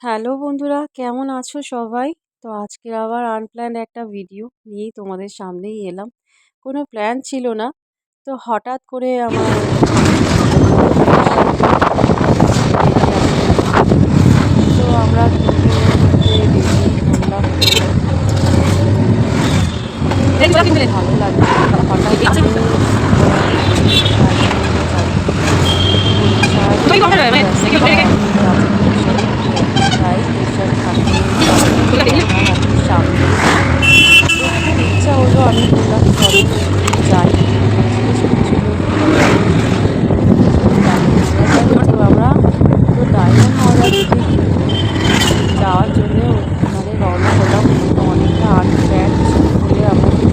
Hello বন্ধুরা কেমন আছো সবাই? তো আজকের আবার আনপ্ল্যান একটা ভিডিও নিয়েই তোমাদের সামনেই এলাম। কোনো প্ল্যান ছিল না। তো হঠাৎ করে আমার তো আমরা ভালো লাগছে হঠাৎ খাই প্রেশার থাকে সামনে ইচ্ছা হলো আমি বললাম চলো যাই আমরা তো ডায়মন্ড হাওড়া থেকে যাওয়ার জন্য মানে রওনা হলাম অনেকটা আট প্যাট বলে আমাদের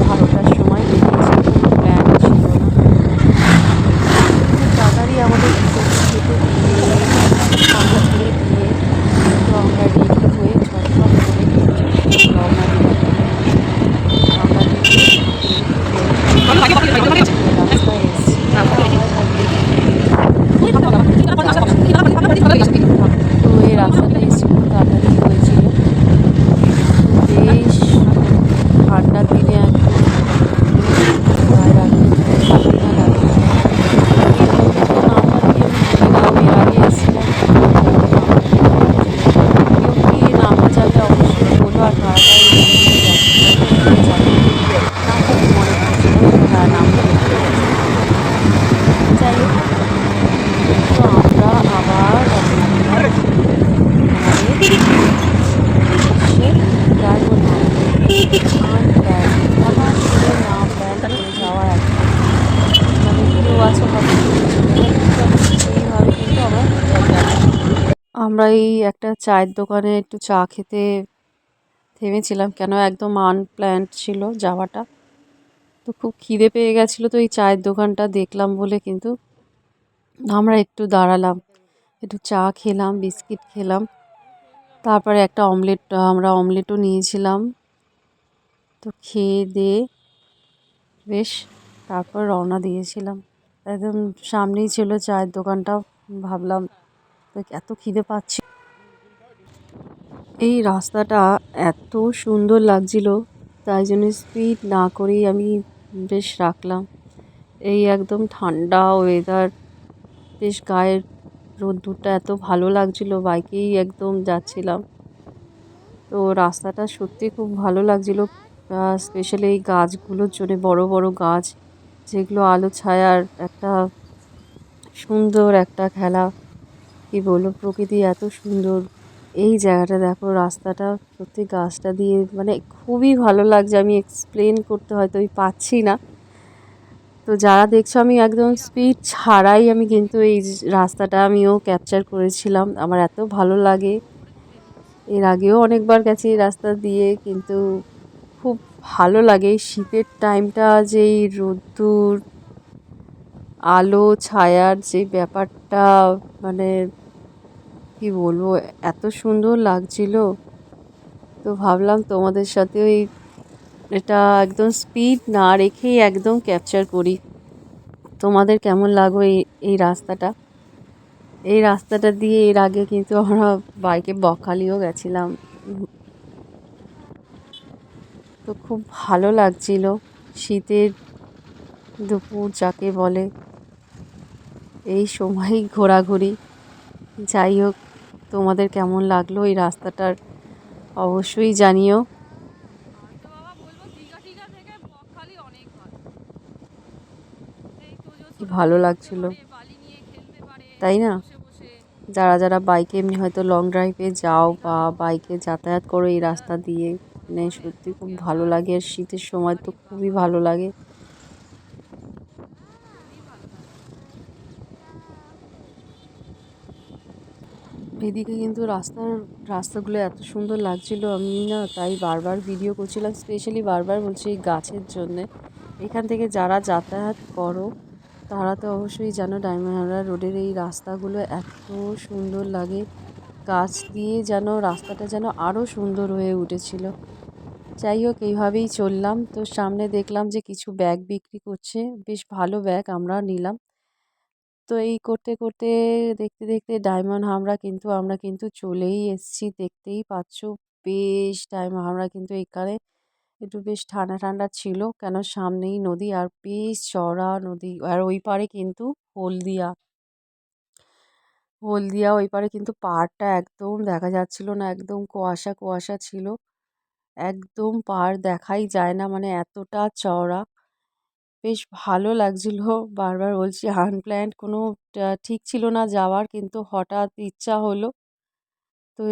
বারোটার সময় বেরিয়েছি কোনো প্ল্যান ছিল না খুব তাড়াতাড়ি আমাদের খেতে দিয়ে আমরা দিয়ে তো আমরা রেডি হয়ে ছটফট করে রওনা দিলাম রাস্তায় এসেছি তো এই রাস্তাটা এসেছি খুব তাড়াতাড়ি হয়েছিল বেশ ঠান্ডার দিনে আমরা এই একটা চায়ের দোকানে একটু চা খেতে থেমেছিলাম, কেন একদম আনপ্ল্যান্ড ছিল যাওয়াটা। তো খুব খিদে পেয়ে গেছিল তো এই চায়ের দোকানটা দেখলাম বলে, কিন্তু আমরা একটু দাঁড়ালাম, একটু চা খেলাম, বিস্কিট খেলাম। তারপরে একটা অমলেট, আমরা অমলেটও নিয়েছিলাম। তো খেয়ে দিয়ে বেশ তারপর রওনা দিয়েছিলাম। একদম সামনেই ছিল চায়ের দোকানটা, ভাবলাম এত খিদে পাচ্ছি। এই রাস্তাটা এত সুন্দর লাগছিল, তাই জন্য স্পিড না করেই আমি বেশ রাখলাম। এই একদম ঠান্ডা ওয়েদার বেশ গায়ের রোদ্দুরটা এত ভালো লাগছিল, বাইকেই একদম যাচ্ছিলাম। তো রাস্তাটা সত্যি খুব ভালো লাগছিল স্পেশালি এই গাছগুলোর জন্যে, বড় বড় গাছ, যেগুলো আলো ছায়ার একটা সুন্দর একটা খেলা। কি বলব, প্রকৃতি এত সুন্দর। এই জায়গাটা দেখো, রাস্তাটা, সত্যি গাছটা দিয়ে মানে খুবই ভালো লাগছে। আমি এক্সপ্লেন করতে হয়তো আমি পাচ্ছি না। তো যারা দেখছ, আমি একদম স্পিড ছাড়াই আমি কিন্তু এই রাস্তাটা আমিও ক্যাপচার করেছিলাম। আমার এত ভালো লাগে। এর আগেও অনেকবার গেছি এই রাস্তা দিয়ে, কিন্তু খুব ভালো লাগে। এই শীতের টাইমটা যে এই রোদ্দুর, আলো, ছায়ার যে ব্যাপারটা মানে কি বলব, এত সুন্দর লাগছিল। তো ভাবলাম তোমাদের সাথে ওই এটা একদম স্পিড না রেখেই একদম ক্যাপচার করি। তোমাদের কেমন লাগো এই এই রাস্তাটা? এই রাস্তাটা দিয়ে এর আগে কিন্তু আমরা বাইকে বকখালিও গেছিলাম। তো খুব ভালো লাগছিল। শীতের দুপুর যাকে বলে, এই সময়ই ঘোরাঘুরি। যাই হোক তোমাদের কেমন লাগল? এই রাস্তাটার অবশ্যই জানিও। ভালো লাগছিল। তাই না? যারা যারা বাইকে এমনি হয়তো লং ড্রাইভে যাও বা বাইকে যাতায়াত করো এই রাস্তা দিয়ে মানে সত্যি খুব ভালো লাগে। আর শীতের সময় তো খুবই ভালো লাগে। এদিকে কিন্তু রাস্তার রাস্তাগুলো এত সুন্দর লাগছিল। আমি না তাই বারবার ভিডিও করছিলাম স্পেশালি বারবার বলছি এই গাছের জন্যে। এখান থেকে যারা যাতায়াত করো, তারা তো অবশ্যই জানো ডায়মন্ডহারা রোডের এই রাস্তাগুলো এত সুন্দর লাগে। গাছ দিয়ে যেন, রাস্তাটা যেন আরও সুন্দর হয়ে উঠেছিল। যাই হোক, এইভাবেই চললাম। তো সামনে দেখলাম যে কিছু ব্যাগ বিক্রি করছে। বেশ ভালো ব্যাগ আমরা নিলাম। তো এই করতে করতে, দেখতে দেখতে ডায়মন্ড হামরা কিন্তু, আমরা কিন্তু চলেই এসেছি। দেখতেই পাচ্ছ, বেশ ডায়মন্ড হামরা কিন্তু এখানে একটু বেশ ঠান্ডা ঠান্ডা ছিল। কেন সামনেই নদী আর বেশ চড়া নদী। আর ওই পারে কিন্তু হলদিয়া। হলদিয়া ওই পারে কিন্তু পাহাড়টা একদম দেখা যাচ্ছিল না, একদম কুয়াশা কুয়াশা ছিল। একদম পাহাড় দেখাই যায় না মানে এতটা চওড়া। বেশ ভালো লাগছিল। বারবার বলছি আনপ্ল্যান্ড কোনো ঠিক ছিল না যাওয়ার কিন্তু হঠাৎ ইচ্ছা হলো। তো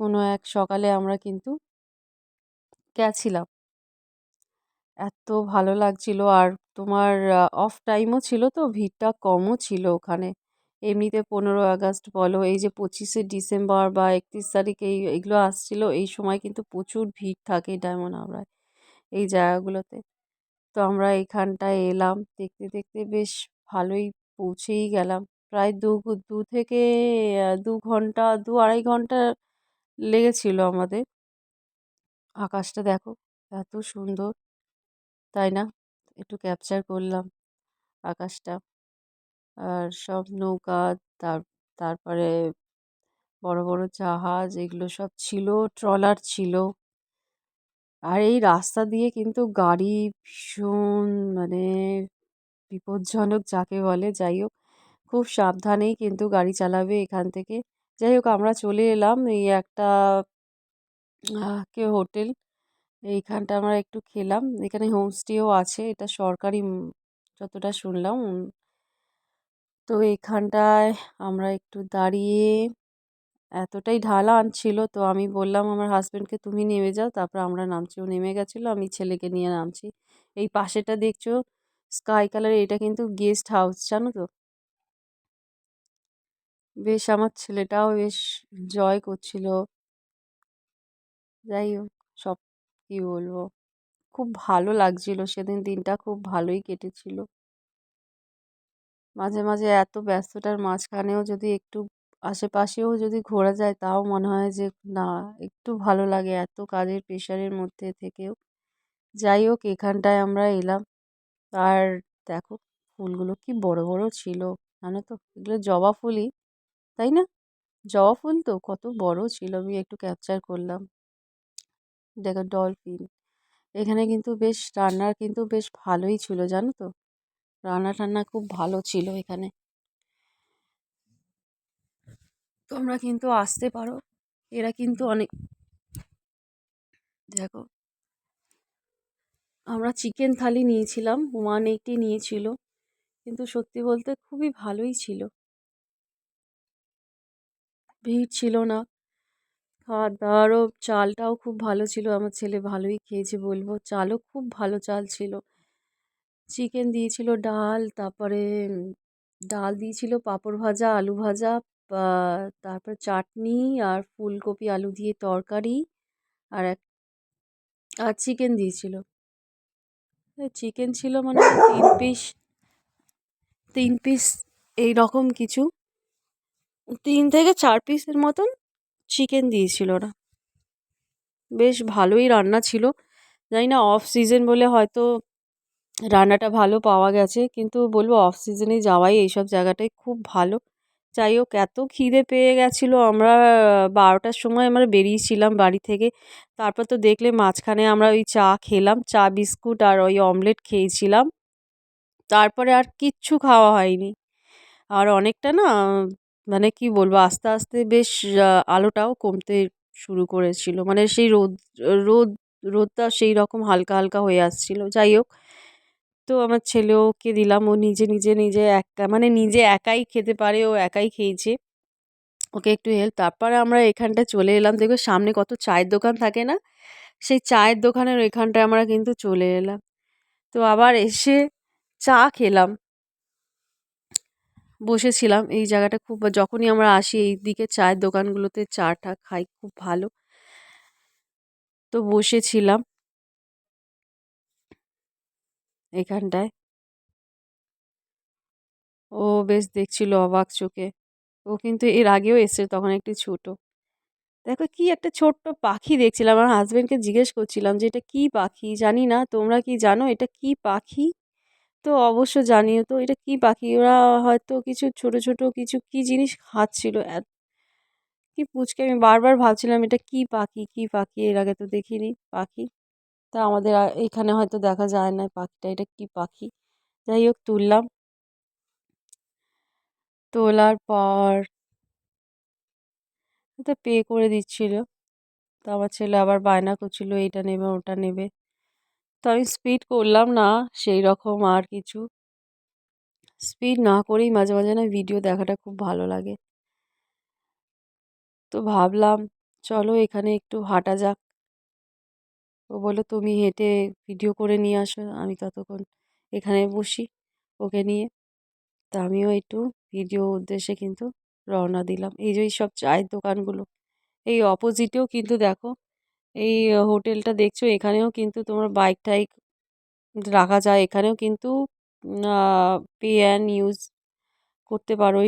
কোনো এক সকালে আমরা কিন্তু গেছিলাম। এত ভালো লাগছিল আর তোমার অফ টাইমও ছিল তো, ভিড়টা কমও ছিল ওখানে। এমনিতে পনেরো আগস্ট বলো, এই যে পঁচিশে ডিসেম্বর বা একত্রিশ তারিখ এই, এগুলো আসছিল, এই সময় কিন্তু প্রচুর ভিড় থাকে ডায়মন্ড হাবড়ায়, এই জায়গাগুলোতে। তো আমরা এখানটায় এলাম। দেখতে দেখতে বেশ ভালোই পৌঁছেই গেলাম। প্রায় দু দু থেকে, দু ঘণ্টা, দু আড়াই ঘণ্টা লেগেছিল আমাদের। আকাশটা দেখো, এত সুন্দর, তাই না? একটু ক্যাপচার করলাম আকাশটা। আর সব নৌকা, তার, তারপরে বড় বড় জাহাজ, এগুলো সব ছিল ট্রলার ছিল। আর এই রাস্তা দিয়ে কিন্তু গাড়ি ভীষণ মানে বিপজ্জনক যাকে বলে, যাই হোক। খুব সাবধানেই কিন্তু গাড়ি চালাবে এখান থেকে। যাই হোক, আমরা চলে এলাম এই একটা কে হোটেল। এইখানটা আমরা একটু খেলাম। এখানে হোমস্টেও আছে, এটা সরকারি যতটা শুনলাম। তো এখানটায় আমরা একটু দাঁড়িয়ে এতটাই ঢালা ছিল তো আমি বললাম, আমার হাজব্যান্ডকে তুমি নেমে যাও। তারপর আমরা নামছি, ও নেমে গেছিল, আমি ছেলেকে নিয়ে নামছি। এই পাশেটা দেখছ স্কাই কালারের এটা কিন্তু গেস্ট হাউস জানো তো? বেশ, আমার ছেলেটাও বেশ জয় করছিল। যাই হোক, সব কী বলব, খুব ভালো লাগছিল সেদিন, দিনটা খুব ভালোই কেটেছিল। মাঝে মাঝে এত ব্যস্ততার মাঝখানেও যদি একটু আশেপাশেও যদি ঘোরা যায় তাও মনে হয় যে, না, একটু ভালো লাগে এত কাজের প্রেশারের মধ্যে থেকেও। যাই হোক, এখানটায় আমরা এলাম। আর দেখো, ফুলগুলো কি বড় বড় ছিল, জানো তো? এগুলো জবা ফুলই, তাই না? জবা ফুল তো কত বড় ছিল, আমি একটু ক্যাপচার করলাম। দেখো ডলফিন এখানে কিন্তু বেশ, রান্নার কিন্তু বেশ ভালোই ছিল, জানো তো? রান্না টান্না খুব ভালো ছিল এখানে। তোমরা কিন্তু আসতে পারো। এরা কিন্তু অনেক দেখো। আমরা চিকেন থালি নিয়েছিলাম, ওয়ান এইটি নিয়েছিল। কিন্তু সত্যি বলতে খুবই ভালোই ছিল। ভিড় ছিল না। খাওয়ার দাওয়ারও চালটাও খুব ভালো ছিল। আমার ছেলে ভালোই খেয়েছে বলব। চালও খুব ভালো চাল ছিল। চিকেন দিয়েছিল ডাল, তারপরে ডাল দিয়েছিল পাঁপড় ভাজা, আলু ভাজা তারপর চাটনি আর ফুলকপি, আলু দিয়ে তরকারি আর এক আর চিকেন দিয়েছিল। চিকেন ছিল মানে তিন পিস তিন পিস এই রকম কিছু। তিন থেকে চার পিসের মতন চিকেন দিয়েছিল ওরা। বেশ ভালোই রান্না ছিল। জানি না অফ সিজন বলে হয়তো রান্নাটা ভালো পাওয়া গেছে, কিন্তু বলব অফ সিজনে যাওয়াই এইসব জায়গাটায় খুব ভালো। যাই হোক, এত খিদে পেয়ে গেছিল। আমরা বারোটার সময় আমরা বেরিয়েছিলাম বাড়ি থেকে। তারপর তো দেখলে মাঝখানে আমরা ওই চা খেলাম, চা, বিস্কুট আর ওই অমলেট খেয়েছিলাম। তারপরে আর কিচ্ছু খাওয়া হয়নি। আর অনেকটা না মানে কি বলব, আস্তে আস্তে বেশ আলোটাও কমতে শুরু করেছিল। মানে সেই রোদ রোদ, রোদটা সেই রকম হালকা হালকা হয়ে আসছিল। যাই হোক তো আমার ছেলেওকে দিলাম। ও নিজে নিজে নিজে একা মানে নিজে একাই খেতে পারে, ও একাই খেয়েছে। ওকে একটু হেল্প তারপরে আমরা এখানটা চলে এলাম। দেখবে সামনে কত চায়ের দোকান থাকে না? সেই চায়ের দোকানের ওইখানটায় আমরা কিন্তু চলে এলাম। তো আবার এসে চা খেলাম। বসেছিলাম। এই জায়গাটা খুব যখনই আমরা আসি এই দিকে চায়ের দোকানগুলোতে চাটা খাই, খুব ভালো। তো বসেছিলাম। এখানটায়? ও বেশ দেখছিল অবাক চোখে। ও কিন্তু এর আগেও এসছে তখন একটু ছোট। দেখো কি একটা ছোট্ট পাখি দেখছিলাম, আমার হাজব্যান্ডকে জিজ্ঞেস করছিলাম যে, এটা কি পাখি? জানি না, তোমরা কি জানো এটা কি পাখি? তো অবশ্য জানিও তো, এটা কি পাখি? ওরা হয়তো কিছু ছোট ছোট কিছু কি জিনিস খাচ্ছিল। কি পুচকে, আমি বারবার ভাবছিলাম এটা কি পাখি কি পাখি? এর আগে তো দেখিনি, পাখি। তা আমাদের এখানে হয়তো দেখা যায় না পাখিটা, এটা কি পাখি? যাই হোক, তুললাম। তোলার পর তো পে করে দিচ্ছিল। তো আমার ছেলে আবার বায়না করছিল এইটা নেবে, ওটা নেবে। তো আমি স্পিড করলাম না, সেই রকম আর কিছু। স্পিড না করেই মাঝে মাঝে না ভিডিও দেখাটা খুব ভালো লাগে। তো ভাবলাম, চলো এখানে একটু হাঁটা যাক। ও বলল, তুমি হেঁটে ভিডিও করে নিয়ে আসো, আমি ততক্ষণ এখানে বসি ওকে নিয়ে। তা আমিও একটু ভিডিও উদ্দেশ্যে কিন্তু রওনা দিলাম। এই যে সব চায়ের দোকানগুলো, এই অপোজিটেও কিন্তু দেখো, এই হোটেলটা দেখছ, এখানেও কিন্তু তোমার বাইক টাইক রাখা যায়। এখানেও কিন্তু পে অ্যান্ড ইউজ করতে পারো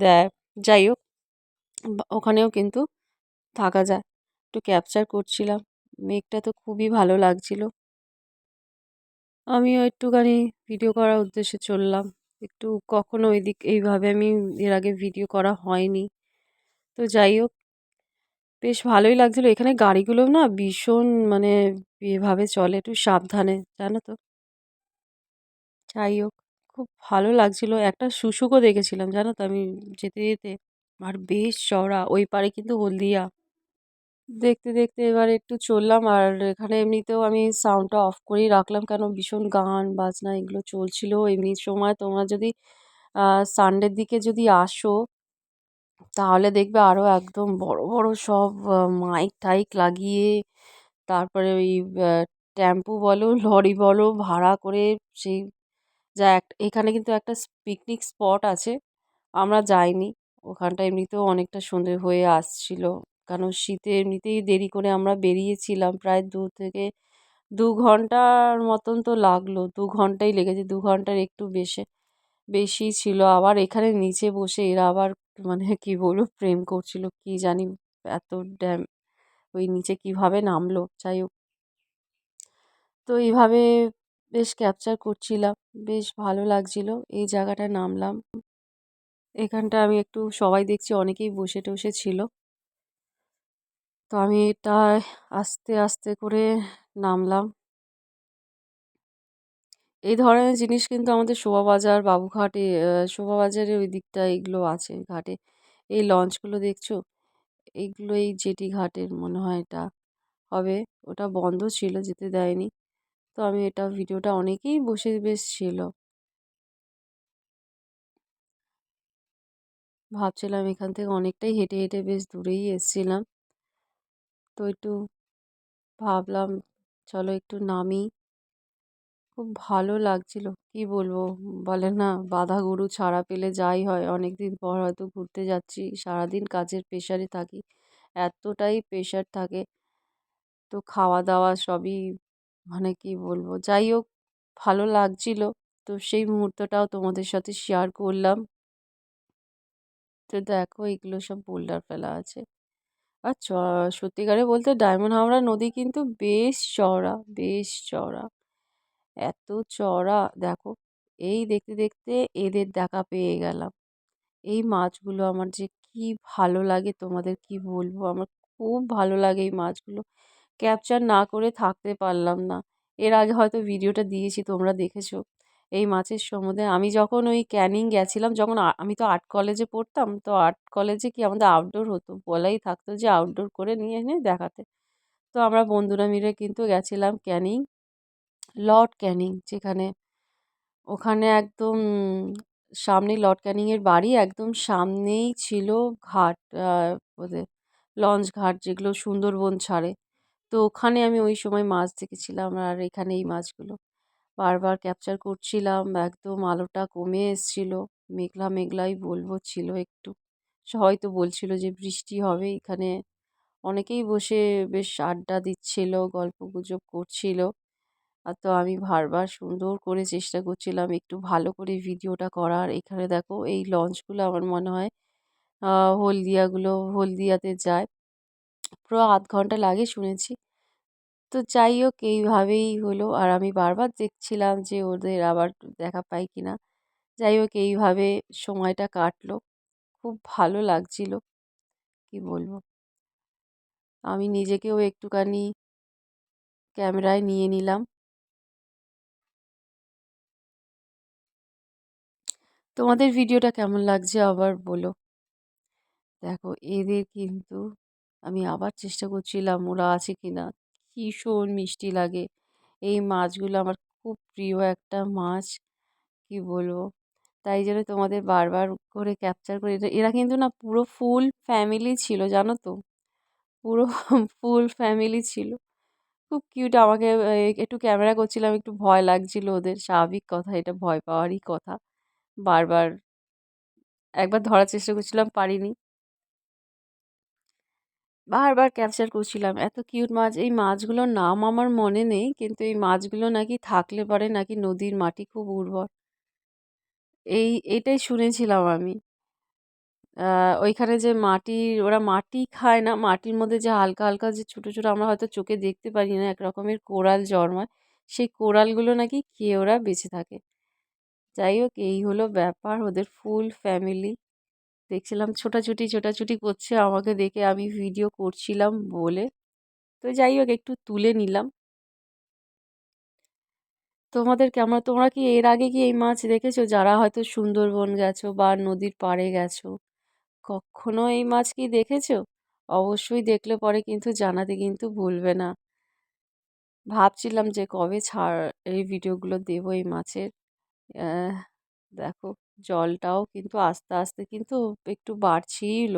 দেয় যাই হোক ওখানেও কিন্তু থাকা যায়। একটু ক্যাপচার করছিলাম। মেঘটা তো খুবই ভালো লাগছিল। আমিও একটুখানি ভিডিও করার উদ্দেশ্যে চললাম। একটু কখনো দিক এইভাবে আমি এর আগে ভিডিও করা হয়নি। তো যাই হোক, বেশ ভালোই লাগছিল। এখানে গাড়িগুলো না ভীষণ মানে এভাবে চলে একটু সাবধানে, জানো তো? যাই হোক, খুব ভালো লাগছিল। একটা শুশুকও দেখেছিলাম, জানো তো? আমি যেতে যেতে। আর বেশ চড়া ওই পারে কিন্তু হলদিয়া। দেখতে দেখতে এবার একটু চললাম। আর এখানে এমনিতেও আমি সাউন্ডটা অফ করেই রাখলাম। কেন? ভীষণ গান, বাজনা এগুলো চলছিল এমনি সময়। তোমরা যদি সানডের দিকে যদি আসো, তাহলে দেখবে আরও একদম বড় বড় সব মাইক টাইক লাগিয়ে, তারপরে ওই টেম্পু বলো, লরি বলো, ভাড়া করে সেই যা এক, এখানে কিন্তু একটা পিকনিক স্পট আছে। আমরা যাইনি। ওখানটা এমনিতেও অনেকটা সন্ধে হয়ে আসছিল। কারণ শীতে এমনিতেই দেরি করে আমরা বেরিয়েছিলাম, প্রায় দু থেকে দু ঘণ্টার মতন তো লাগল, দু ঘন্টাই লেগেছে, দু ঘণ্টার একটু বেশি বেশি ছিল। আবার এখানে নিচে বসে এরা আবার মানে কি বলব, প্রেম করছিল, কি জানি এত ড্যাম, ওই নিচে কীভাবে নামলো, যাই হোক। তো এইভাবে বেশ ক্যাপচার করছিলাম, বেশ ভালো লাগছিল, এই জায়গাটা নামলাম। এখানটা আমি একটু সবাই দেখছি, অনেকেই বসে টসে ছিল। তো আমি এটা আস্তে আস্তে করে নামলাম। এই ধরনের জিনিস কিন্তু আমাদের শোভাবাজার, বাবুঘাটে শোভাবাজারের ওই দিকটা এগুলো আছে ঘাটে। এই লঞ্চগুলো দেখছ? এইগুলো এই জেটি ঘাটের মনে হয় এটা হবে। ওটা বন্ধ ছিল, যেতে দেয়নি। তো আমি এটা ভিডিওটা অনেকেই বসে বেশ ছিল। ভাবছিলাম এখান থেকে অনেকটাই হেঁটে হেঁটে বেশ দূরেই এসছিলাম। তো একটু ভাবলাম, চলো একটু নামি। খুব ভালো লাগছিল। কি বলব? বলে না বাধা গরু ছাড়া পেলে যাই হয়। অনেক দিন পর হয়তো ঘুরতে যাচ্ছি। সারাদিন কাজের প্রেশারে থাকি। এতটাই প্রেশার থাকে। তো খাওয়া দাওয়া সবই মানে কি বলব? যাই হোক, ভালো লাগছিল। তো সেই মুহূর্তটাও তোমাদের সাথে শেয়ার করলাম। তো দেখো এগুলো সব বোল্ডার ফেলা আছে। আর চ, সত্যিকারে বলতে ডায়মন্ড হাওড়া নদী কিন্তু বেশ চওড়া বেশ চওড়া। এত চওড়া, দেখো, এই দেখতে দেখতে এদের দেখা পেয়ে গেলাম। এই মাছগুলো আমার যে কি ভালো লাগে তোমাদের কি বলব? আমার খুব ভালো লাগে এই মাছগুলো। ক্যাপচার না করে থাকতে পারলাম না। এর আগে হয়তো ভিডিওটা দিয়েছি, তোমরা দেখেছ। এই মাছের সমুদ্রে আমি যখন ওই ক্যানিং গেছিলাম, যখন আমি তো আর্ট কলেজে পড়তাম, তো আর্ট কলেজে কি আমাদের আউটডোর হতো? বলাই থাকতো যে আউটডোর করে নিয়ে এনে দেখাতে। তো আমরা বন্ধুরা মিলে কিন্তু গেছিলাম ক্যানিং, লর্ড ক্যানিং, যেখানে ওখানে একদম সামনেই লর্ড ক্যানিংয়ের বাড়ি, একদম সামনেই ছিল ঘাট ওদের লঞ্চ ঘাট যেগুলো সুন্দরবন ছাড়ে। তো ওখানে আমি ওই সময় মাছ দেখেছিলাম, আর এখানে এই মাছগুলো। বারবার ক্যাপচার করছিলাম, একদম আলোটা কমে এসছিল। মেঘলা মেঘলাই বলব ছিল একটু। হয়তো বলছিল যে, বৃষ্টি হবে এখানে। অনেকেই বসে বেশ আড্ডা দিচ্ছিল, গল্প গুজব করছিল। আর তো আমি বারবার সুন্দর করে চেষ্টা করছিলাম একটু ভালো করে ভিডিওটা করার। এখানে দেখো, এই লঞ্চগুলো আমার মনে হয় হলদিয়াগুলো, হলদিয়াতে যায়। পুরো আধ ঘণ্টা লাগে শুনেছি। তো যাই হোক, এইভাবেই হলো। আর আমি বারবার দেখছিলাম যে ওদের আবার দেখা পাই কি না যাই হোক, এইভাবে সময়টা কাটলো। খুব ভালো লাগছিল। কি বলব? আমি নিজেকেও একটুখানি ক্যামেরায় নিয়ে নিলাম। তোমাদের ভিডিওটা কেমন লাগছে আবার বলো। দেখো, এদের কিন্তু আমি আবার চেষ্টা করছিলাম ওরা আছে কি না ভীষণ মিষ্টি লাগে। এই মাছগুলো আমার খুব প্রিয় একটা মাছ, কি বলব? তাই জন্য তোমাদের বারবার করে ক্যাপচার করে। এরা কিন্তু না পুরো ফুল ফ্যামিলি ছিল, জানো তো? পুরো ফুল ফ্যামিলি ছিল। খুব কিউট আমাকে একটু ক্যামেরা করছিলাম, একটু ভয় লাগছিল ওদের স্বাভাবিক কথা, এটা ভয় পাওয়ারই কথা। বারবার একবার ধরার চেষ্টা করছিলাম, পারিনি। বারবার ক্যাপচার করছিলাম। এত কিউট মাছ। এই মাছগুলোর নাম আমার মনে নেই, কিন্তু এই মাছগুলো নাকি থাকলে পরে নাকি নদীর মাটি খুব উর্বর। এই, এটাই শুনেছিলাম আমি। ওইখানে যে মাটির ওরা মাটি খায় না, মাটির মধ্যে যে হালকা হালকা যে ছোটো ছোটো আমরা হয়তো চোখে দেখতে পারি না এক রকমের কোরাল জন্মায়, সেই কোরালগুলো নাকি খেয়ে ওরা বেঁচে থাকে। যাই হোক, এই হলো ব্যাপার, ওদের ফুল ফ্যামিলি দেখছিলাম ছোটাছুটি ছোটাছুটি করছে, আমাকে দেখে আমি ভিডিও করছিলাম বলে। তো যাই হোক, একটু তুলে নিলাম। তোমাদের কেমন? তোমরা কি এর আগে কি এই মাছ দেখেছ? যারা হয়তো সুন্দরবন গেছো বা নদীর পাড়ে গেছো, কখনো এই মাছ কি দেখেছ? অবশ্যই দেখলে পরে কিন্তু জানাতে কিন্তু ভুলবে না। ভাবছিলাম যে কবে ছাড় এই ভিডিওগুলো দেবো এই মাছের। দেখো। জলটাও কিন্তু আস্তে আস্তে কিন্তু একটু বাড়ছিল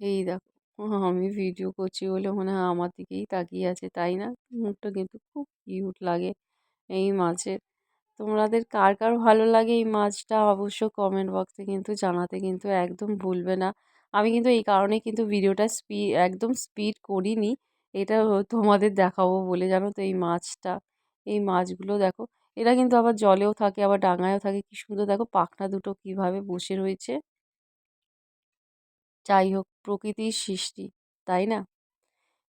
এই দেখো আমি ভিডিও করছি বলে মনে হয় আমার দিকেই তাকিয়ে আছে, তাই না? মুখটা কিন্তু খুব কিউট লাগে এই মাছের। তোমাদের কার কার ভালো লাগে এই মাছটা অবশ্য কমেন্ট বক্সে কিন্তু জানাতে কিন্তু একদম ভুলবে না। আমি কিন্তু এই কারণে কিন্তু ভিডিওটা স্পি, একদম স্পিড করিনি। এটা তোমাদের দেখাবো বলে জানো তো এই মাছটা। এই মাছগুলো দেখো এরা কিন্তু আবার জলেও থাকে, আবার ডাঙায়ও থাকে। কি সুন্দর দেখো পাখনা দুটো কীভাবে বসে রয়েছে। যাই হোক, প্রকৃতির সৃষ্টি, তাই না?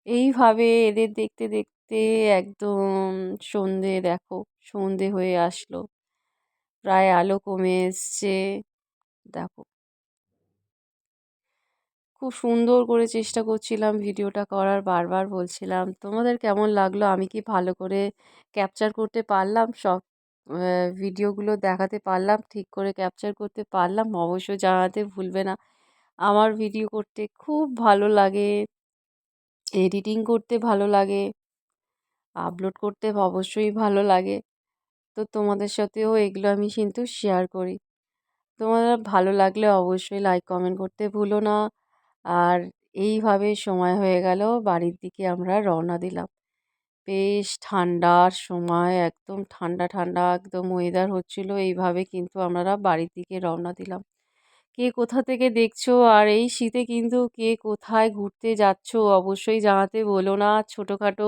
এইভাবে এদের দেখতে দেখতে একদম সন্ধে দেখো, সন্ধে হয়ে আসলো। প্রায় আলো কমে এসছে। দেখো খুব সুন্দর করে চেষ্টা করছিলাম ভিডিওটা করার, বারবার বলছিলাম, তোমাদের কেমন লাগল? আমি কি ভালো করে ক্যাপচার করতে পারলাম? সব ভিডিওগুলো দেখাতে পারলাম, ঠিক করে ক্যাপচার করতে পারলাম, অবশ্যই জানাতে ভুলবে না। আমার ভিডিও করতে খুব ভালো লাগে এডিটিং করতে ভালো লাগে আপলোড করতে অবশ্যই ভালো লাগে। তো তোমাদের সাথেও এগুলো আমি কিন্তু শেয়ার করি। তোমাদের ভালো লাগলে অবশ্যই লাইক কমেন্ট করতে ভুলো না। আর এইভাবে সময় হয়ে গেল, বাড়ির দিকে আমরা রওনা দিলাম। বেশ ঠান্ডার সময়, একদম ঠান্ডা ঠান্ডা, একদম ওয়েদার হচ্ছিল, এইভাবে কিন্তু আমরা বাড়ির দিকে রওনা দিলাম। কে কোথা থেকে দেখছ? আর এই শীতে কিন্তু কে কোথায় ঘুরতে যাচ্ছ অবশ্যই জানাতে বলো না। ছোটোখাটো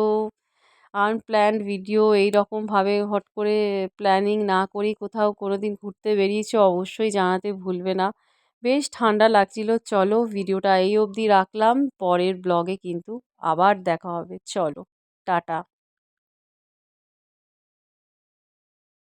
আনপ্ল্যান্ড ভিডিও এই রকমভাবে হট করে প্ল্যানিং না করেই কোথাও কোনো দিন ঘুরতে বেরিয়েছো অবশ্যই জানাতে ভুলবে না। বেশ ঠান্ডা লাগছিল। চলো ভিডিওটা এই অবধি রাখলাম। পরের ব্লগে কিন্তু আবার দেখা হবে। চলো, টাটা।